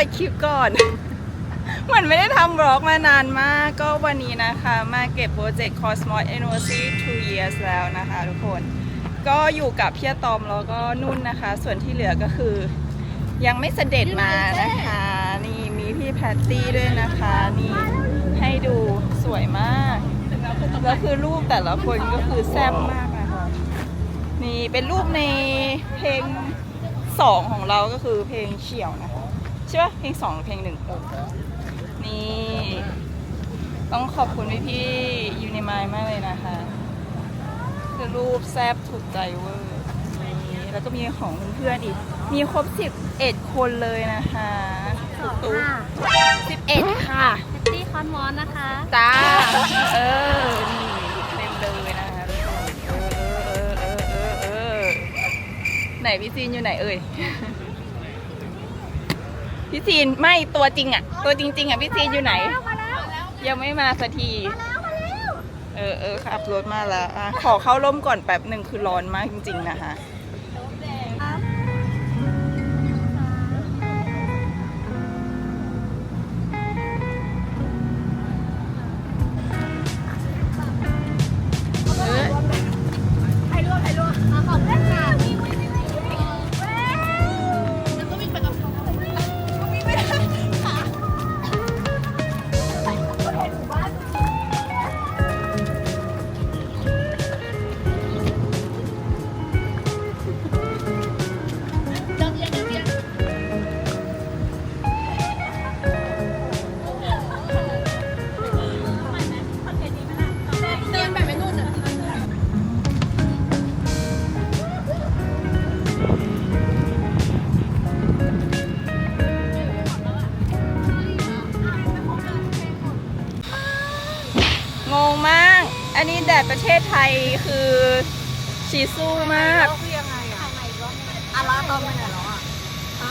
ิดคลิปก่อนเหมือนไม่ได้ทำบล็อกมานานมาก ก็วันนี้นะคะมาเก็บโปรเจกต์ Cosmos Anniversary 2 years แล้วนะคะทุกคน ก็อยู่กับพี่ตอมแล้วก็นุ่นนะคะ ส่วนที่เหลือก็คือ ยังไม่เสด็จมานะคะ นี่มีพี่แพตตี้ด้วยนะคะ นี่ให้ดูสวยมาก แล้วคือรูปแต่ละคนก็คือแซ่บมากนะคะนี่เป็นรูปในเพลงสองของเราก็คือเพลงเฉียวนะคะ ใช่ปะเพลงสองหรือเพลงหนึ่งนี่ ต้องขอบคุณพี่พี่ยูนิมายมากเลยนะคะ คือรูปแซบถูกใจเวอร์นี่แล้วก็มีของเพื่อนๆอีก มีครบ11คนเลยนะคะตุ๊กสิบเอ็ดค่ะแพตตี้คอนมอนนะคะ จ้า เออ นี่เต็มเลยนะคะทุกคนเออเออเออเออเออไหนพี่จีนอยู่ไหนเอ่ย พี่จีนไม่ตัวจริงอะ ตัวจริง ๆอะพี่จีนอยู่ไหน ยังไม่มาสักที เออเออขับรถมาแล้วอะขอเข้าร่มก่อนแป๊บหนึ่งคือร้อนมากจริง ๆ นะคะ อันนี้แดดประเทศไทยคือชีสู้มากคือยังไงอะอะลาตอมไปไหนแล้วอะค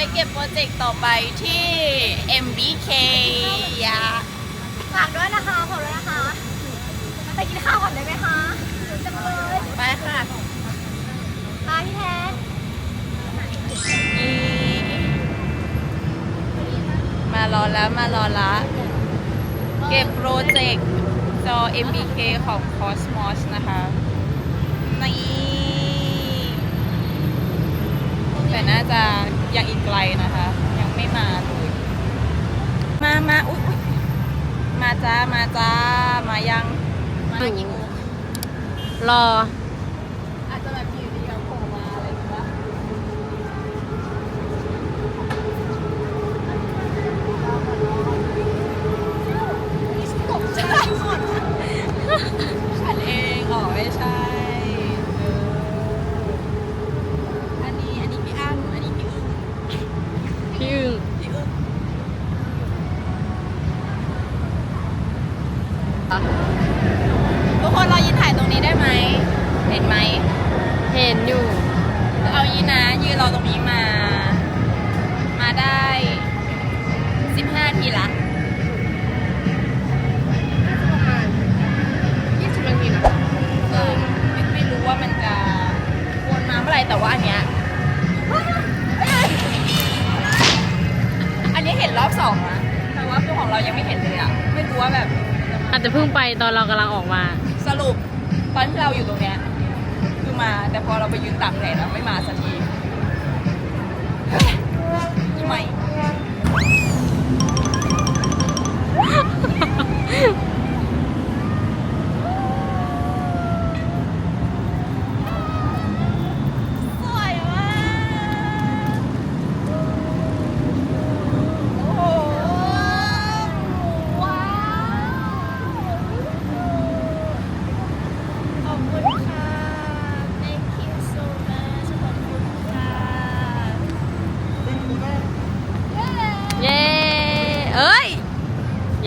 ไปเก็บโปรเจกต์ต่อไปที่ MBK ยาฝากด้วยนะคะขอบคุณนะคะ ไปกินข้าวก่อนได้ไหมคะจังเลยไปค่ะไปพี่แทนนี่มารอแล้วมารอละ เก็บโปรเจกต์จอ MBK ของ Cosmos นะคะนี่แต่น่าจะ ยังอีกไกลนะคะ ยังไม่มาเลยมามาอุ๊ยมาจ้า มาจ้า มายังมากี่โมงรอ อบสองนะแต่ว่าตัวของเรายังไม่เห็นเลยอะไม่รู้ว่าแบบ อาจจะเพิ่งไปตอนเรากำลังออกมา สรุปตอนที่เราอยู่ตรงเนี้ยคือมาแต่พอเราไปยืนตากแดดแล้วไม่มาสักทีทำไม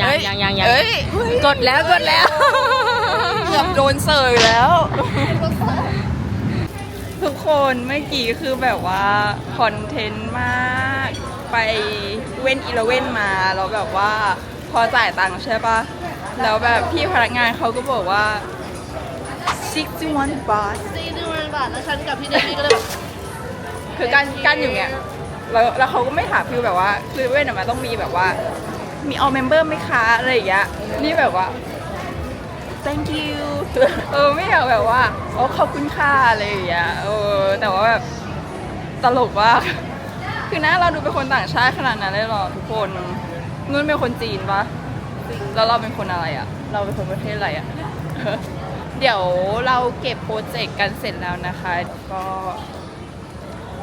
ยังเอ้ยังยังยังเอ้ยกดแล้วกดแล้วเกือบโดนเสยแล้ว ทุกคนเมื่อกี้คือแบบว่าคอนเทนต์มากไปเว้นอีเลเว่นมาแล้วแบบว่าพอจ่ายตังค์ใช่ปะแล้วแบบพี่พนักงานเขาก็บอกว่า 61 บาท ซีดูมันบาทแล้วฉันกับพี่เดมี่ก็เลยแบบคือการการอยู่เนี่ยแล้วแล้วเขาก็ไม่ถามฟิวแบบว่าคือเว้นอะมันต้องมีแบบว่า มีออเมมเบอร์ไหมคะอะไรอย่างเงี้ยนี่แบบว่า thank you เออไม่อยากแบบว่าโอ้ขอบคุณค่ะอะไรอย่างเงี้ยเออแต่ว่าแบบตลกว่ากคือหน้าเราดูเป็นคนต่างชาติขนาดนั้นเลยเหรอทุกคนนุ่นเป็นคนจีนปะแล้วเราเป็นคนอะไรอะเราเป็นคนประเทศอะไรอะเดี๋ยวเราเก็บโปรเจกต์กันเสร็จแล้วนะคะ ก็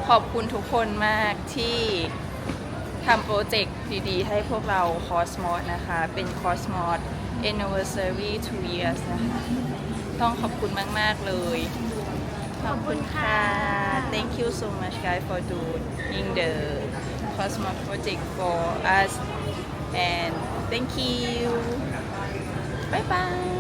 ขอบคุณทุกคนมากที่ ทำโปรเจกต์ดีๆ ให้พวกเรา Cosmos นะคะ เป็น Cosmos Anniversary 2 years นะคะ ต้องขอบคุณมาก ๆ เลย ขอบคุณค่ะ Thank you so much guys for doing the Cosmos project for us and thank you bye bye